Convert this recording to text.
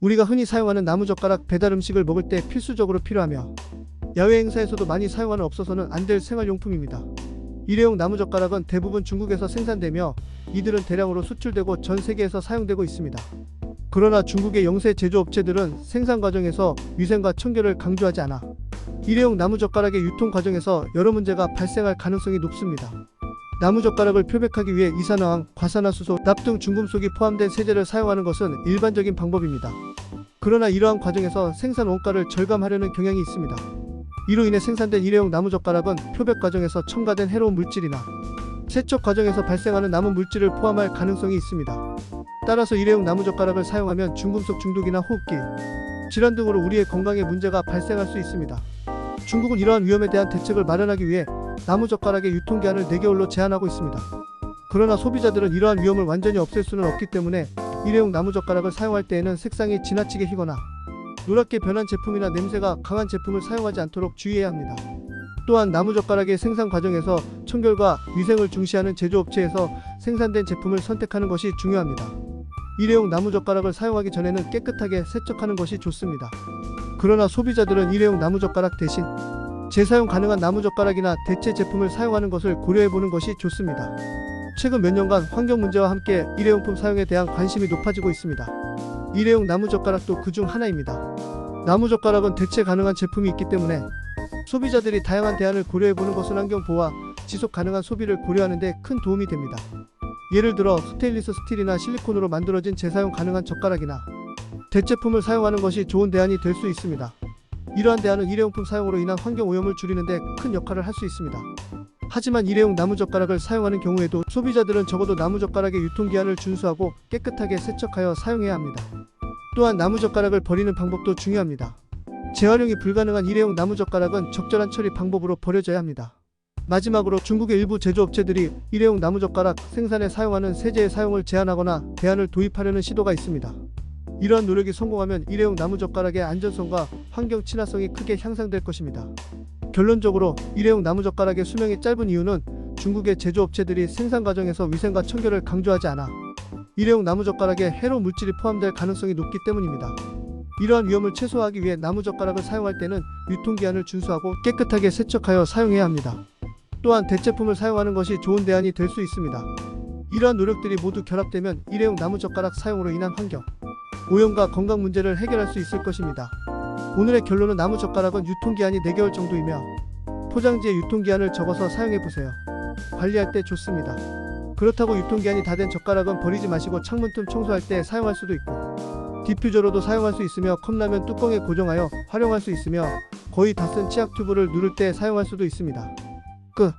우리가 흔히 사용하는 나무젓가락 배달 음식을 먹을 때 필수적으로 필요하며 야외 행사에서도 많이 사용하는 없어서는 안 될 생활용품입니다. 일회용 나무젓가락은 대부분 중국에서 생산되며 이들은 대량으로 수출되고 전 세계에서 사용되고 있습니다. 그러나 중국의 영세 제조업체들은 생산 과정에서 위생과 청결을 강조하지 않아 일회용 나무젓가락의 유통 과정에서 여러 문제가 발생할 가능성이 높습니다. 나무젓가락을 표백하기 위해 이산화황, 과산화수소, 납 등 중금속이 포함된 세제를 사용하는 것은 일반적인 방법입니다. 그러나 이러한 과정에서 생산 원가를 절감하려는 경향이 있습니다. 이로 인해 생산된 일회용 나무젓가락은 표백 과정에서 첨가된 해로운 물질이나 세척 과정에서 발생하는 남은 물질을 포함할 가능성이 있습니다. 따라서 일회용 나무젓가락을 사용하면 중금속 중독이나 호흡기, 질환 등으로 우리의 건강에 문제가 발생할 수 있습니다. 중국은 이러한 위험에 대한 대책을 마련하기 위해 나무젓가락의 유통기한을 4개월로 제한하고 있습니다. 그러나 소비자들은 이러한 위험을 완전히 없앨 수는 없기 때문에 일회용 나무젓가락을 사용할 때에는 색상이 지나치게 희거나 노랗게 변한 제품이나 냄새가 강한 제품을 사용하지 않도록 주의해야 합니다. 또한 나무젓가락의 생산 과정에서 청결과 위생을 중시하는 제조업체에서 생산된 제품을 선택하는 것이 중요합니다. 일회용 나무젓가락을 사용하기 전에는 깨끗하게 세척하는 것이 좋습니다. 그러나 소비자들은 일회용 나무젓가락 대신 재사용 가능한 나무젓가락이나 대체 제품을 사용하는 것을 고려해 보는 것이 좋습니다. 최근 몇 년간 환경 문제와 함께 일회용품 사용에 대한 관심이 높아지고 있습니다. 일회용 나무젓가락도 그중 하나입니다. 나무젓가락은 대체 가능한 제품이 있기 때문에 소비자들이 다양한 대안을 고려해 보는 것은 환경 보호와 지속 가능한 소비를 고려하는 데 큰 도움이 됩니다. 예를 들어 스테인리스 스틸이나 실리콘으로 만들어진 재사용 가능한 젓가락이나 대체품을 사용하는 것이 좋은 대안이 될 수 있습니다. 이러한 대안은 일회용품 사용으로 인한 환경 오염을 줄이는 데 큰 역할을 할 수 있습니다. 하지만 일회용 나무젓가락을 사용하는 경우에도 소비자들은 적어도 나무젓가락의 유통기한을 준수하고 깨끗하게 세척하여 사용해야 합니다. 또한 나무젓가락을 버리는 방법도 중요합니다. 재활용이 불가능한 일회용 나무젓가락은 적절한 처리 방법으로 버려져야 합니다. 마지막으로 중국의 일부 제조업체들이 일회용 나무젓가락 생산에 사용하는 세제의 사용을 제한하거나 대안을 도입하려는 시도가 있습니다. 이러한 노력이 성공하면 일회용 나무젓가락의 안전성과 환경 친화성이 크게 향상될 것입니다. 결론적으로 일회용 나무젓가락의 수명이 짧은 이유는 중국의 제조업체들이 생산 과정에서 위생과 청결을 강조하지 않아 일회용 나무젓가락에 해로운 물질이 포함될 가능성이 높기 때문입니다. 이러한 위험을 최소화하기 위해 나무젓가락을 사용할 때는 유통기한을 준수하고 깨끗하게 세척하여 사용해야 합니다. 또한 대체품을 사용하는 것이 좋은 대안이 될 수 있습니다. 이러한 노력들이 모두 결합되면 일회용 나무젓가락 사용으로 인한 환경, 오염과 건강 문제를 해결할 수 있을 것입니다. 오늘의 결론은 나무젓가락은 유통기한이 4개월 정도이며 포장지에 유통기한을 적어서 사용해보세요. 관리할 때 좋습니다. 그렇다고 유통기한이 다 된 젓가락은 버리지 마시고 창문 틈 청소할 때 사용할 수도 있고 디퓨저로도 사용할 수 있으며 컵라면 뚜껑에 고정하여 활용할 수 있으며 거의 다 쓴 치약 튜브를 누를 때 사용할 수도 있습니다. 끝